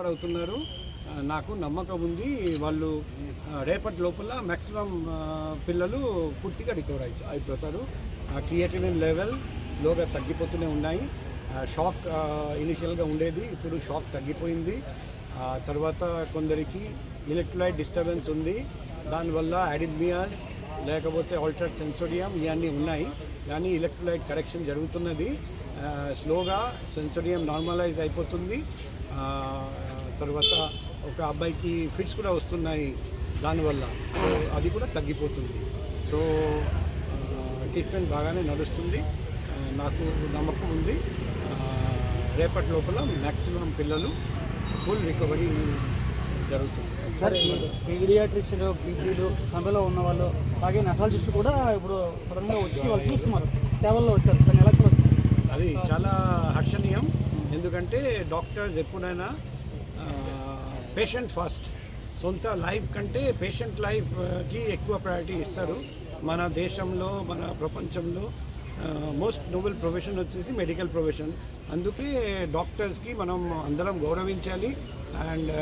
అవుతున్నారు నాకు నమ్మకం ఉంది. వాళ్ళు రేపటి లోపల మ్యాక్సిమం పిల్లలు పూర్తిగా రికవర్ అయి అయిపోతారు. క్రియేటివ్ లెవెల్ లోగా తగ్గిపోతూనే ఉన్నాయి. షాక్ ఇనిషియల్గా ఉండేది. ఇప్పుడు షాక్ తగ్గిపోయింది. తర్వాత కొందరికి ఎలక్ట్రోలైట్ డిస్టర్బెన్స్ ఉంది. దానివల్ల అడిమియాస్ లేకపోతే ఆల్టర్ సెన్సోడియం ఇవన్నీ ఉన్నాయి. కానీ ఎలక్ట్రోలైట్ కరెక్షన్ జరుగుతున్నది. స్లోగా సెన్సోడియం నార్మలైజ్ అయిపోతుంది. తర్వాత ఒక అబ్బాయికి ఫిట్స్ కూడా వస్తున్నాయి దానివల్ల. సో అది కూడా తగ్గిపోతుంది. సో ట్రీట్మెంట్ బాగానే నడుస్తుంది. నాకు నమ్మకం ఉంది. రేపటి లోపల మ్యాక్సిమం పిల్లలు ఫుల్ రికవరీ జరుగుతుంది. సార్ పీడియాట్రిషియన్ పీజీలు సభలో ఉన్న వాళ్ళు అలాగే నెఫాలజిస్ట్ కూడా ఇప్పుడు సడన్గా వచ్చి వాళ్ళు చూస్తున్నారు. సేవల్లో వచ్చారు. అది చాలా హర్షణీయం ఎందుకంటే డాక్టర్స్ ఎప్పుడైనా పేషెంట్ ఫస్ట్. సొంత లైఫ్ కంటే పేషెంట్ లైఫ్కి ఎక్కువ ప్రయారిటీ ఇస్తారు. మన దేశంలో మన ప్రపంచంలో మోస్ట్ నోబెల్ ప్రొఫెషన్ వచ్చేసి మెడికల్ ప్రొఫెషన్. అందుకే డాక్టర్స్కి మనం అందరం గౌరవించాలి. అండ్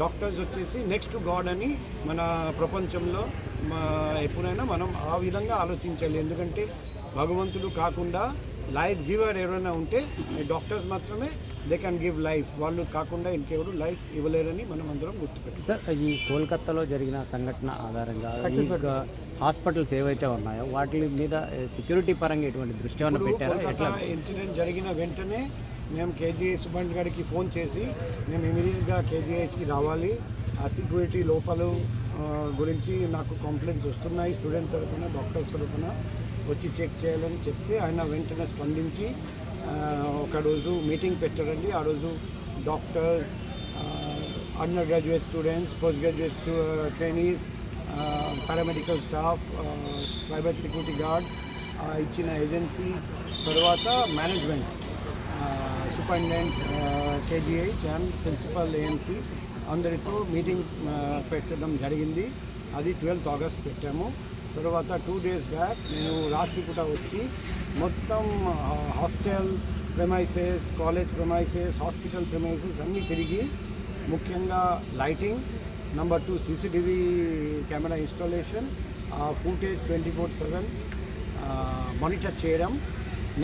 డాక్టర్స్ వచ్చేసి నెక్స్ట్ గాడ్ అని మన ప్రపంచంలో మా ఎప్పుడైనా మనం ఆ విధంగా ఆలోచించాలి. ఎందుకంటే భగవంతుడు కాకుండా లైఫ్ గివర్ ఎవరైనా ఉంటే డాక్టర్స్ మాత్రమే దే క్యాన్ గివ్ లైఫ్ వాళ్ళు కాకుండా ఇంకెవరు లైఫ్ ఇవ్వలేరని మనం అందరం గుర్తుపెట్టాలి సార్ ఈ కోల్కతాలో జరిగిన సంఘటన ఆధారంగా హాస్పిటల్స్ ఏవైతే ఉన్నాయో వాటి మీద సెక్యూరిటీ పరంగా ఎటువంటి దృష్టి ఏమైనా పెట్టారా? ఎట్లా? ఇన్సిడెంట్ జరిగిన వెంటనే మేము కేజీఐ సుభాష్ గారికి ఫోన్ చేసి మేము ఇమీడియట్గా కేజీఐకి రావాలి. ఆ సెక్యూరిటీ లోపాలు గురించి నాకు కంప్లైంట్స్ వస్తున్నాయి. స్టూడెంట్ తరఫున డాక్టర్స్ తరఫున వచ్చి చెక్ చేయాలని చెప్తే ఆయన వెంటనే స్పందించి ఒకరోజు ఒక రోజు మీటింగ్ పెట్టారండి. ఆ రోజు doctor undergraduate students postgraduate trainees paramedical staff private security guard ఇచ్చిన ఏజెన్సీ తర్వాత management superintendent KGH and principal AMC అందరితో మీటింగ్ పెట్టడం జరిగింది. అది ట్వెల్త్ ఆగస్ట్ పెట్టాము. తర్వాత టూ డేస్ బ్యాక్ నేను రాత్రిపూట వచ్చి మొత్తం hostel premises college premises hospital premises అన్నీ తిరిగి ముఖ్యంగా lighting number two CCTV camera installation footage twenty four seven monitor చేయడం.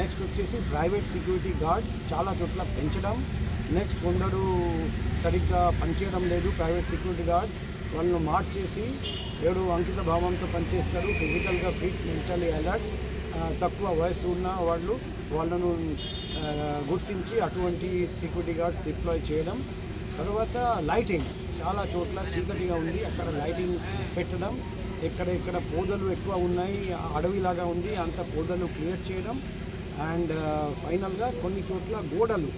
నెక్స్ట్ వచ్చేసి ప్రైవేట్ సెక్యూరిటీ గార్డ్స్ చాలా చోట్ల పెంచడం. నెక్స్ట్ కొందరు సరిగ్గా పనిచేయడం లేదు ప్రైవేట్ సెక్యూరిటీ గార్డ్స్ వాళ్ళను మార్చేసి ఏడు అంకిత భావంతో పనిచేస్తారు. ఫిజికల్గా ఫిట్ మెంటలీ అలర్ట్ తక్కువ వయసు ఉన్న వాళ్ళు వాళ్ళను గుర్తించి అటువంటి సెక్యూరిటీ గార్డ్స్ డిప్లాయ్ చేయడం. తర్వాత లైటింగ్ చాలా చోట్ల చీకటిగా ఉంది. అక్కడ లైటింగ్ పెట్టడం. ఎక్కడ ఎక్కడ పొదలు ఎక్కువ ఉన్నాయి. అడవిలాగా ఉంది. అంత పోదలు క్లియర్ చేయడం. అండ్ ఫైనల్గా కొన్ని చోట్ల గోడలు.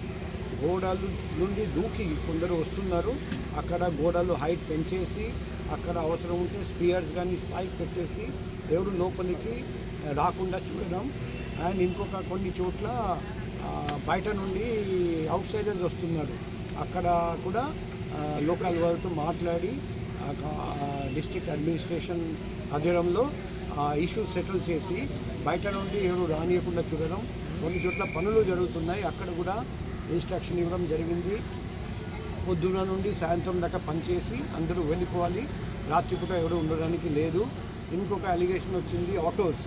గోడలు నుండి దూకి కొందరు వస్తున్నారు. అక్కడ గోడలు హైట్ పెంచేసి అక్కడ అవసరం ఉంటే స్పియర్స్ కానీ స్పైక్ పెట్టేసి ఎవరు లోపలికి రాకుండా చూడడం. అండ్ ఇంకొక కొన్ని చోట్ల బయట నుండి అవుట్ సైడర్స్ వస్తున్నారు. అక్కడ కూడా లోకల్ వాళ్ళతో మాట్లాడి డిస్ట్రిక్ట్ అడ్మినిస్ట్రేషన్ ఆధ్వర్యంలో ఇష్యూ సెటిల్ చేసి బయట నుండి ఎవరు రానియకుండా చూడడం. కొన్ని చోట్ల పనులు జరుగుతున్నాయి. అక్కడ కూడా ఇన్స్ట్రక్షన్ ఇవ్వడం జరిగింది. పొద్దున నుండి సాయంత్రం దాకా పనిచేసి అందరూ వెళ్ళిపోవాలి. రాత్రిపూట ఎవరు ఉండడానికి లేదు. ఇంకొక అలిగేషన్ వచ్చింది. ఆటోస్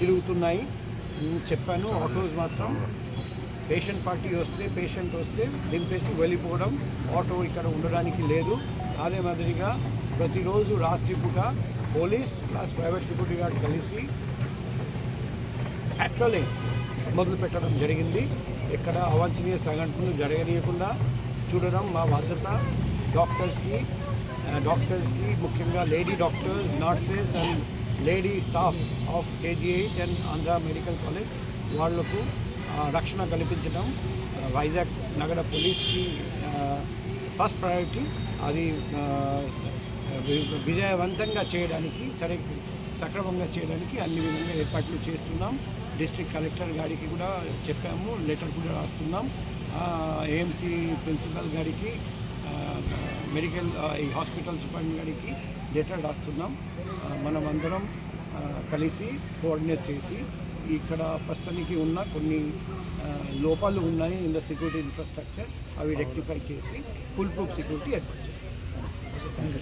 తిరుగుతున్నాయి. నేను చెప్పాను ఆటోస్ మాత్రం పేషెంట్ పార్టీ వస్తే పేషెంట్ వస్తే దింపేసి వెళ్ళిపోవడం ఆటో ఇక్కడ ఉండడానికి లేదు. అదే మాదిరిగా ప్రతిరోజు రాత్రిపూట police plus private security guard కలిసి పెట్రోలింగ్ మొదలు పెట్టడం జరిగింది. ఇక్కడ అవాంఛనీయ సంఘటనలు జరగనీయకుండా చూడడం మా బాధ్యత. డాక్టర్స్కి డాక్టర్స్కి ముఖ్యంగా lady doctors nurses and lady staff of KGH and Andhra medical college వాళ్ళకు రక్షణ కల్పించడం. వైజాగ్ నగర పోలీస్కి ఫస్ట్ ప్రయారిటీ అది విజయవంతంగా చేయడానికి సరే సక్రమంగా చేయడానికి అన్ని విధంగా ఏర్పాట్లు చేస్తున్నాం. డిస్ట్రిక్ట్ కలెక్టర్ గారికి కూడా చెప్పాము లెటర్ కూడా రాస్తున్నాం. ఏఎంసీ ప్రిన్సిపల్ గారికి మెడికల్ ఈ హాస్పిటల్ సూపరింటెండెంట్ గారికి లెటర్ రాస్తున్నాం. మనం అందరం కలిసి కోఆర్డినేట్ చేసి ఇక్కడ ప్రస్తుతానికి ఉన్న కొన్ని లోపాలు ఉన్నాయి ఇన్ ద సెక్యూరిటీ ఇన్ఫ్రాస్ట్రక్చర్ అవి రెక్టిఫై చేసి ఫుల్ ప్రూఫ్ సెక్యూరిటీ ఏర్పాటు చేయాలి